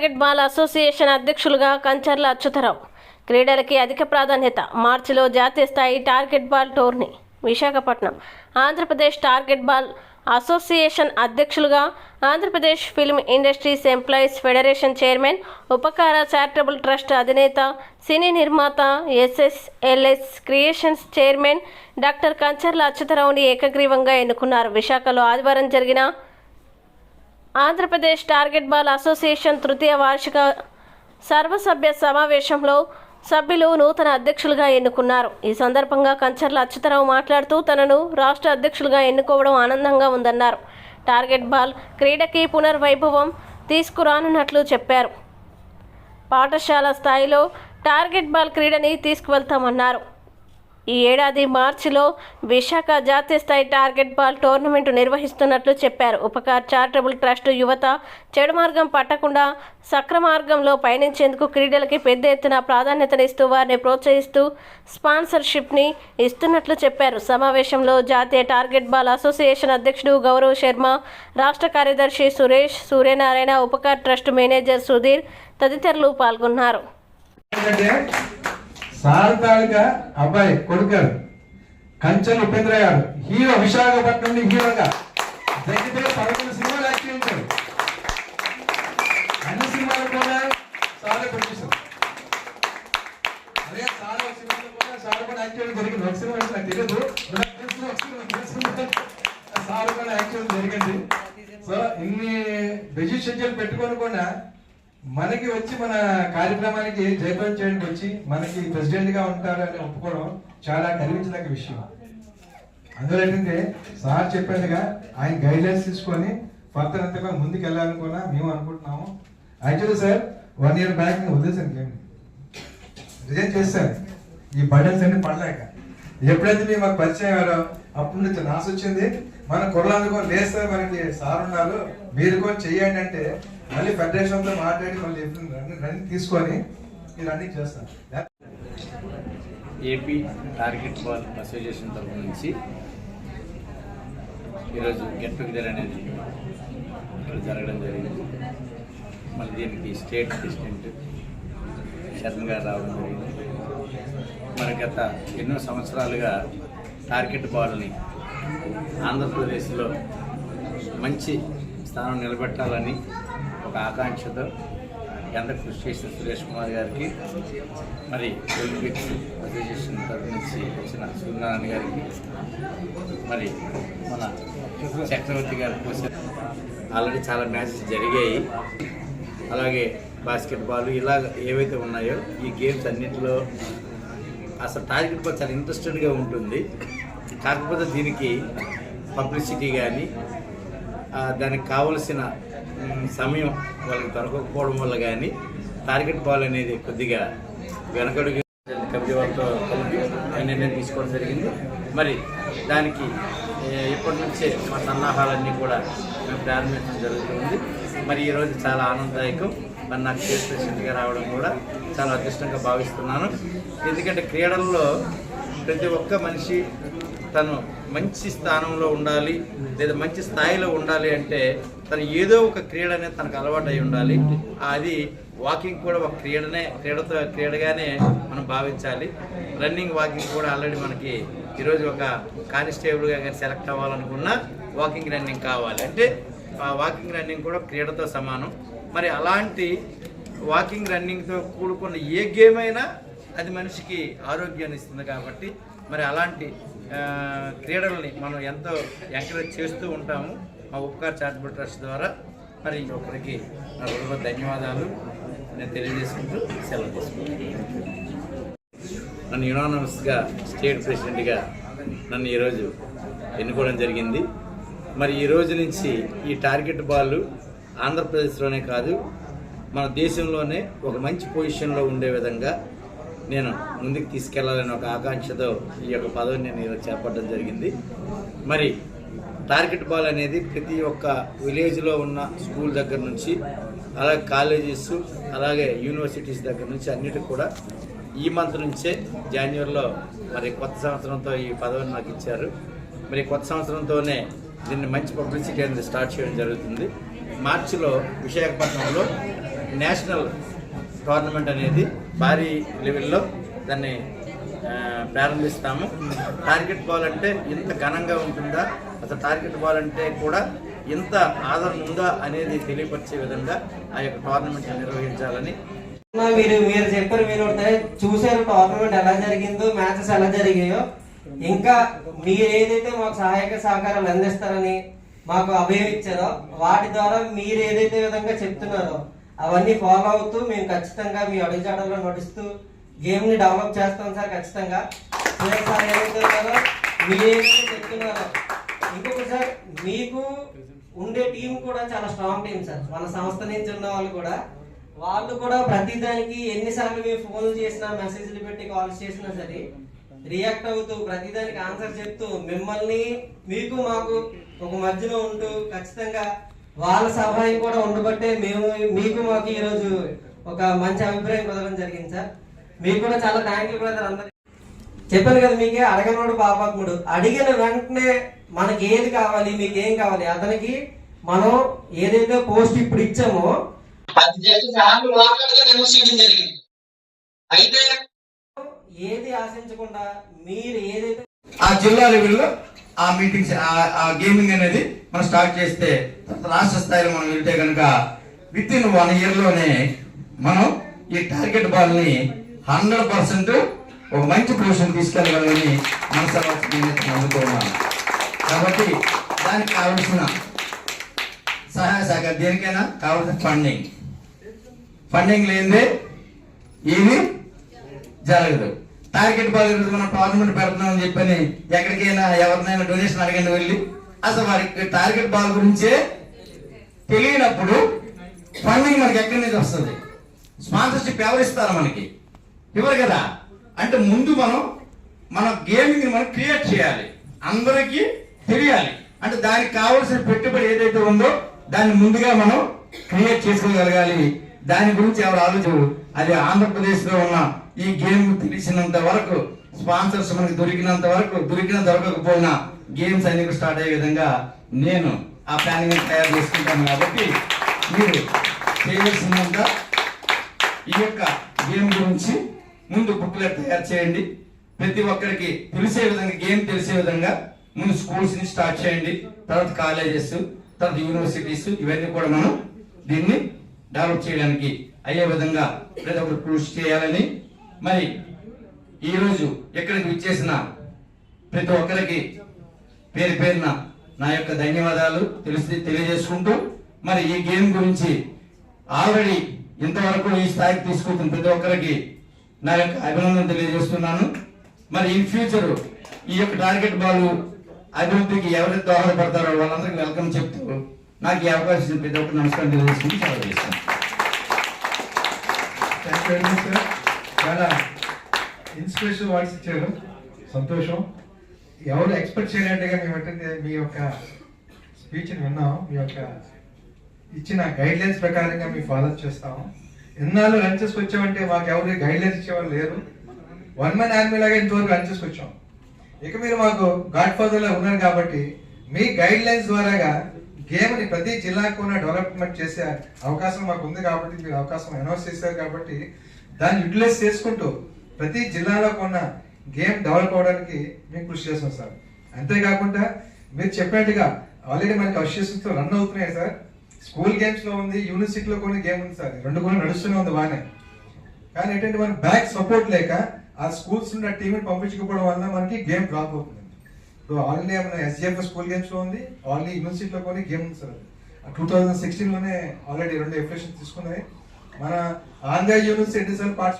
Target ball association అధ్యక్షులుగా కంచర్ల అచ్యుతరావు. క్రీడలకి అధిక ప్రాధాన్యత మార్చిలో జాతీయ స్థాయి target ball tourney Visakhapatnam. Andhra Pradesh target ball association అధ్యక్షులుగా Andhra Pradesh film industries employees federation chairman ఉపకార చారిటబుల్ ట్రస్ట్ అధినేత సినీ నిర్మాత SSLS creations chairman doctor Kancharla అచ్యుతరావుని ఏకగ్రీవంగా ఎన్నుకున్నారు. విశాఖలో ఆదివారం జరిగిన ఆంధ్రప్రదేశ్ టార్గెట్ బాల్ అసోసియేషన్ తృతీయ వార్షిక సర్వసభ్య సమావేశంలో సభ్యులు నూతన అధ్యక్షులుగా ఎన్నుకున్నారు. ఈ సందర్భంగా కంచర్ల అచ్యుతరావు మాట్లాడుతూ తనను రాష్ట్ర అధ్యక్షులుగా ఎన్నుకోవడం ఆనందంగా ఉందన్నారు. టార్గెట్ బాల్ క్రీడకి పునర్వైభవం తీసుకురానున్నట్లు చెప్పారు. పాఠశాల స్థాయిలో టార్గెట్ బాల్ క్రీడని తీసుకువెళ్తామన్నారు. ఈ ఏడాది మార్చిలో విశాఖ జాతీయ స్థాయి టార్గెట్ బాల్ టోర్నమెంట్ నిర్వహిస్తున్నట్లు చెప్పారు. ఉపకార్ చారిటబుల్ ట్రస్ట్ యువత చెడు మార్గం పట్టకుండా సక్రమార్గంలో పయనించేందుకు క్రీడలకి పెద్ద ఎత్తున ప్రాధాన్యతనిస్తూ వారిని ప్రోత్సహిస్తూ స్పాన్సర్షిప్ని ఇస్తున్నట్లు చెప్పారు. సమావేశంలో జాతీయ టార్గెట్ బాల్ అసోసియేషన్ అధ్యక్షుడు గౌరవ్ శర్మ రాష్ట్ర కార్యదర్శి సురేష్ సూర్యనారాయణ ఉపకార్ ట్రస్ట్ మేనేజర్ సుధీర్ తదితరులు పాల్గొన్నారు. సార్ తాలూకా అబ్బాయి కొడుకారు కంచెలు ఉపేంద్ర గారు హీరో విశాఖపట్నం నుండి హీరోగా. దగ్గర పదకొండు సినిమాలు యాక్ట్ చేయించారు అన్ని సినిమాలు కూడా సారే ప్రొడ్యూసర్ అదే సార్ సినిమాలు కూడా సార్ కూడా యాక్ట్ చేయడం జరిగింది. ఒక సినిమా నాకు తెలియదు. నాకు సార్ కూడా యాక్ట్ చేయడం జరిగింది. సో ఇన్ని బిజీ షెడ్యూల్ పెట్టుకొని కూడా మనకి వచ్చి మన కార్యక్రమానికి జయప్రదం చేయడానికి వచ్చి మనకి ప్రెసిడెంట్గా ఉంటారని ఒప్పుకోవడం చాలా గర్వించదగ్గ విషయం. అందులో ఏంటంటే సార్ చెప్పేదిగా ఆయన గైడ్లైన్స్ తీసుకొని ఫర్దర్ అంతగా ముందుకు వెళ్ళాలనుకున్నా మేము అనుకుంటున్నాము. Actually sir one year back నేను వదిలేసాను గేమ్ రిజైన్ చేశాను. ఈ బర్డన్స్ అన్ని పడలేక. ఎప్పుడైతే మేము మాకు పరిచయం అయ్యారో అప్పుడు నీతో నాసు వచ్చింది. మన కుర్రాళ్ళు కూడా లేదు మనకి సార్ ఉన్నారు మీరు కూడా చెయ్యండి అంటే మళ్ళీ ఫెడరేషన్తో మాట్లాడి మళ్ళీ రన్నింగ్ తీసుకొని మీరు రన్నింగ్ చేస్తాను ఏపీ టార్గెట్ బాల్ అసోసియేషన్ తరఫు నుంచి ఈరోజు గెట్ టుగెదర్ అనేది ఇక్కడ జరగడం జరిగింది. మళ్ళీ దీనికి స్టేట్ ప్రెసిడెంట్ శరణ్ గారు రావడం జరిగింది. మరి గత ఎన్నో సంవత్సరాలుగా టార్గెట్ బాల్ని ఆంధ్రప్రదేశ్లో మంచి స్థానం నిలబెట్టాలని ఒక ఆకాంక్షతో ఎంత కృషి చేసిన సురేష్ కుమార్ గారికి మరి ఒలింపిక్స్ అసోసియేషన్ తరఫు నుంచి వచ్చిన సూర్యనారాయణ గారికి మరి మన చక్రవర్తి గారి కోసం ఆల్రెడీ చాలా మ్యాచెస్ జరిగాయి. అలాగే బాస్కెట్బాల్ ఇలా ఏవైతే ఉన్నాయో ఈ గేమ్స్ అన్నింటిలో అసలు టార్గెట్ బాల్ చాలా ఇంట్రెస్టెడ్గా ఉంటుంది. కాకపోతే దీనికి పబ్లిసిటీ కానీ దానికి కావలసిన సమయం వాళ్ళకి దొరకకపోవడం వల్ల కానీ టార్గెట్ బాల్ అనేది కొద్దిగా వెనకడుగు కమిటీ వాళ్ళతో కలిపి నిర్ణయం తీసుకోవడం జరిగింది. మరి దానికి ఏ, ఇప్పటి నుంచే మా సన్నాహాలన్నీ కూడా మేము ప్రారంభించడం జరుగుతుంది. మరి ఈరోజు చాలా ఆనందదాయకం. మరి నాకు కేసు ప్రెసిడెంట్గా రావడం కూడా చాలా అదృష్టంగా భావిస్తున్నాను. ఎందుకంటే క్రీడల్లో ప్రతి ఒక్క మనిషి తను మంచి స్థానంలో ఉండాలి లేదా మంచి స్థాయిలో ఉండాలి అంటే తను ఏదో ఒక క్రీడ అనేది తనకు అలవాటు అయి ఉండాలి. అది వాకింగ్ కూడా ఒక క్రీడనే క్రీడతో క్రీడగానే మనం భావించాలి. రన్నింగ్ వాకింగ్ కూడా ఆల్రెడీ మనకి ఈరోజు ఒక కానిస్టేబుల్గా కానీ సెలెక్ట్ అవ్వాలనుకున్నా వాకింగ్ రన్నింగ్ కావాలి. అంటే ఆ వాకింగ్ రన్నింగ్ కూడా క్రీడతో సమానం. మరి అలాంటి వాకింగ్ రన్నింగ్తో కూడుకున్న ఏ గేమ్ అయినా అది మనిషికి ఆరోగ్యాన్ని ఇస్తుంది కాబట్టి మరి అలాంటి క్రీడలని క్రీడల్ని మనం ఎంతో ఎంకరేజ్ చేస్తూ ఉంటాము. మా ఉపకార్ చారిటబుల్ ట్రస్ట్ ద్వారా మరి ఇంకొకరికి నా ధన్యవాదాలు. నేను తెలియజేసుకుంటూ సెలవు తీసుకుంటాను నన్ను యునానమస్గా స్టేట్ ప్రెసిడెంట్గా నన్ను ఈరోజు ఎన్నుకోవడం జరిగింది. మరి ఈ రోజు నుంచి ఈ టార్గెట్ బాల్ ఆంధ్రప్రదేశ్లోనే కాదు మన దేశంలోనే ఒక మంచి పొజిషన్లో ఉండే విధంగా నేను ముందుకు తీసుకెళ్ళాలని ఒక ఆకాంక్షతో ఈ యొక్క పదవిని నేను ఈరోజు చేపట్టడం జరిగింది. మరి టార్గెట్ బాల్ అనేది ప్రతి ఒక్క విలేజ్లో ఉన్న స్కూల్ దగ్గర నుంచి అలాగే కాలేజెస్ అలాగే యూనివర్సిటీస్ దగ్గర నుంచి అన్నిటికి కూడా ఈ మంత్ నుంచే జాన్యువరిలో మరి కొత్త సంవత్సరంతో ఈ పదవిని నాకు ఇచ్చారు. మరి కొత్త సంవత్సరంతోనే దీన్ని మంచి పబ్లిసిటీ అనేది స్టార్ట్ చేయడం జరుగుతుంది. మార్చిలో విశాఖపట్నంలో నేషనల్ టోర్నమెంట్ అనేది భారీ లెవెల్లో దాన్ని ప్రారంభిస్తాము. టార్గెట్ బాల్ అంటే ఇంత ఘనంగా ఉంటుందా? అసలు టార్గెట్ బాల్ అంటే కూడా ఇంత ఆదరణ ఉందా అనేది తెలియపరిచే విధంగా ఆ యొక్క టోర్నమెంట్ నిర్వహించాలని. మీరు మీరు చెప్పారు మీరు ఒకటే చూసారు టోర్నమెంట్ ఎలా జరిగిందో మ్యాచెస్ ఎలా జరిగాయో. ఇంకా మీరు ఏదైతే మాకు సహాయక సహకారాలు అందిస్తారని మాకు అభయం ఇచ్చారో వాటి ద్వారా మీరు ఏదైతే విధంగా చెప్తున్నారో అవన్నీ ఫాలో అవుతూ మేము ఖచ్చితంగా మీ అడుగుజాడల్లో నడుస్తూ గేమ్ని డెవలప్ చేస్తాం సార్ ఖచ్చితంగా. సురేష్ సార్ ఏదైతే ఉన్నారో మీరు ఏదైతే చెప్తున్నారో. ఇంకొకటి సార్ మీకు ఉండే టీం కూడా చాలా స్ట్రాంగ్ టీం సార్. మన సంస్థ నుంచి ఉన్న వాళ్ళు కూడా వాళ్ళు కూడా ప్రతిదానికి ఎన్నిసార్లు మేము ఫోన్లు చేసినా మెసేజ్లు పెట్టి కాల్స్ చేసినా సరే రియాక్ట్ అవుతూ ప్రతిదానికి ఆన్సర్ చెప్తూ మిమ్మల్ని మీకు మాకు ఒక మధ్యలో ఉంటూ ఖచ్చితంగా వాళ్ళ సహాయం కూడా ఉండబట్టే మేము మీకు మాకు ఈరోజు ఒక మంచి అభిప్రాయం కుదరడం జరిగింది సార్. మీకు కూడా చాలా థ్యాంక్ యూ బ్రదర్ అందరికి. చెప్పాను కదా మీకే అడగనోడు పాపాత్ముడు. అడిగిన వెంటనే మనకి ఏది కావాలి మీకు ఏం కావాలి? అతనికి మనం ఏదైతే పోస్ట్ ఇప్పుడు ఇచ్చామో అది చేసి ఫ్యామిలీ జరిగింది అయితే ఏది ఆశించకుండా మీరు ఏదైతే ఆ జిల్లా లెవెల్లో ఆ మీటింగ్స్ ఆ- ఆ గేమింగ్ అనేది మనం స్టార్ట్ చేస్తే రాష్ట్ర స్థాయిలో మనం వెళ్తే కనుక విత్ ఇన్ వన్ ఇయర్లోనే మనం ఈ టార్గెట్ బాల్ని హండ్రెడ్ పర్సెంట్ ఒక మంచి పొజిషన్ తీసుకెళ్ళగలని మనసు నమ్ముతున్నాను. కాబట్టి దానికి కావలసిన సహాయ సహకారం దేనికైనా కావాల్సిన ఫండింగ్ ఫండింగ్ లేనిదే ఏమీ జరగదు. టార్గెట్ బాల్ మనం టోర్నమెంట్ పెడుతున్నాం అని చెప్పని ఎక్కడికైనా ఎవరినైనా డొనేషన్ అడగండి వెళ్ళి. అసలు వారికి టార్గెట్ బాల్ గురించే తెలియనప్పుడు ఫండింగ్ మనకి ఎక్కడి నుంచి వస్తుంది? స్పాన్సర్షిప్ ఎవరు ఇస్తారు మనకి? ఇవ్వరు కదా? అంటే ముందు మనం మన గేమింగ్ మనం క్రియేట్ చేయాలి. అందరికీ తెలియాలి. అంటే దానికి కావాల్సిన పెట్టుబడి ఏదైతే ఉందో దాన్ని ముందుగా మనం క్రియేట్ చేసుకోగలగాలి. దాని గురించి ఎవరు ఆలోచన అది ఆంధ్రప్రదేశ్లో ఉన్న ఈ గేమ్ తెలిసినంత వరకు స్పాన్సర్స్ మనకి దొరికినంత వరకు దొరికిన దొరకకపోయినా గేమ్స్ అన్ని స్టార్ట్ అయ్యే విధంగా నేను ఆ ప్లానింగ్ తయారు చేసుకుంటాను కాబట్టి మీరు చేయవలసినంత ఈ యొక్క గేమ్ గురించి ముందు బుక్లెట్ తయారు చేయండి. ప్రతి ఒక్కరికి తెలిసే విధంగా గేమ్ తెలిసే విధంగా ముందు స్కూల్స్ని స్టార్ట్ చేయండి. తర్వాత కాలేజెస్ తర్వాత యూనివర్సిటీస్ ఇవన్నీ కూడా మనం దీన్ని డెవలప్ చేయడానికి అయ్యే విధంగా ప్రతి ఒక్కరు కృషి చేయాలని మరి ఈ రోజు విచ్చేసిన ప్రతి ఒక్కరికి పేరు పేరున నా యొక్క ధన్యవాదాలు తెలిసి తెలియజేసుకుంటూ మరి ఈ గేమ్ గురించి ఆల్రెడీ ఇంతవరకు ఈ స్థాయికి తీసుకుంటున్న ప్రతి ఒక్కరికి నా యొక్క అభినందన తెలియజేస్తున్నాను. మరి ఇన్ ఫ్యూచర్ ఈ యొక్క టార్గెట్ బాల్ అభివృద్ధికి ఎవరైతే దోహదపడతారో వాళ్ళందరికీ వెల్కమ్ చెప్తూ నాకు ఈ అవకాశం ప్రతి ఒక్కరు నమస్కారం తెలియజేసుకుని సెలవు చేస్తాను. Thank you very much sir చాలా ఇన్స్పిరేషన్ వాయిస్ ఇచ్చారు. సంతోషం. ఎవరు ఎక్స్పెక్ట్ చేయనట్టుగా మేము అంటే మీ యొక్క స్పీచ్ని విన్నాం. మీ యొక్క ఇచ్చిన గైడ్లైన్స్ ప్రకారంగా మేము ఫాలో చేస్తాము ఎన్నాళ్ళు రన్ చేసుకొచ్చామంటే మాకు ఎవరు గైడ్లైన్స్ ఇచ్చేవాళ్ళు లేరు. వన్ మ్యాన్ ఆర్మీ లాగా ఇంతవరకు రన్ చేసుకొచ్చాం ఇక మీరు మాకు గాడ్ ఫాదర్ లా ఉన్నారు కాబట్టి మీ గైడ్ లైన్స్ ద్వారాగా గేమ్ని ప్రతి జిల్లాకు ఉన్న డెవలప్మెంట్ చేసే అవకాశం మాకు ఉంది కాబట్టి మీరు అవకాశం అనౌన్స్ చేశారు కాబట్టి దాన్ని యూటిలైజ్ చేసుకుంటూ ప్రతి జిల్లాలో ఉన్న గేమ్ డెవలప్ అవడానికి మేము కృషి చేస్తాం సార్. అంతేకాకుండా మీరు చెప్పినట్టుగా ఆల్రెడీ మనకి అసోసియేషన్స్ రన్ అవుతున్నాయి సార్. స్కూల్ గేమ్స్లో ఉంది యూనివర్సిటీలో కూడా గేమ్ ఉంది సార్. రెండు కూడా నడుస్తూనే ఉంది బాగానే. కానీ ఏంటంటే మన బ్యాక్ సపోర్ట్ లేక ఆ స్కూల్స్ ఉన్న టీంని పంపించకపోవడం వల్ల మనకి గేమ్ డ్రాప్ అవుతుంది. ఆల్రెడీ మన ఎస్జిఎఫ్ స్కూల్ గేమ్స్లో ఉంది ఆల్రెడీ యూనివర్సిటీలో కొన్ని గేమ్ ఉంది సార్ టూ థౌజండ్ సిక్స్టీన్లోనే ఆల్రెడీ రెండు ఎఫ్లేషన్ తీసుకున్నాయి. మన ఆంధ్ర యూనివర్సిటీ సార్ పార్ట్స్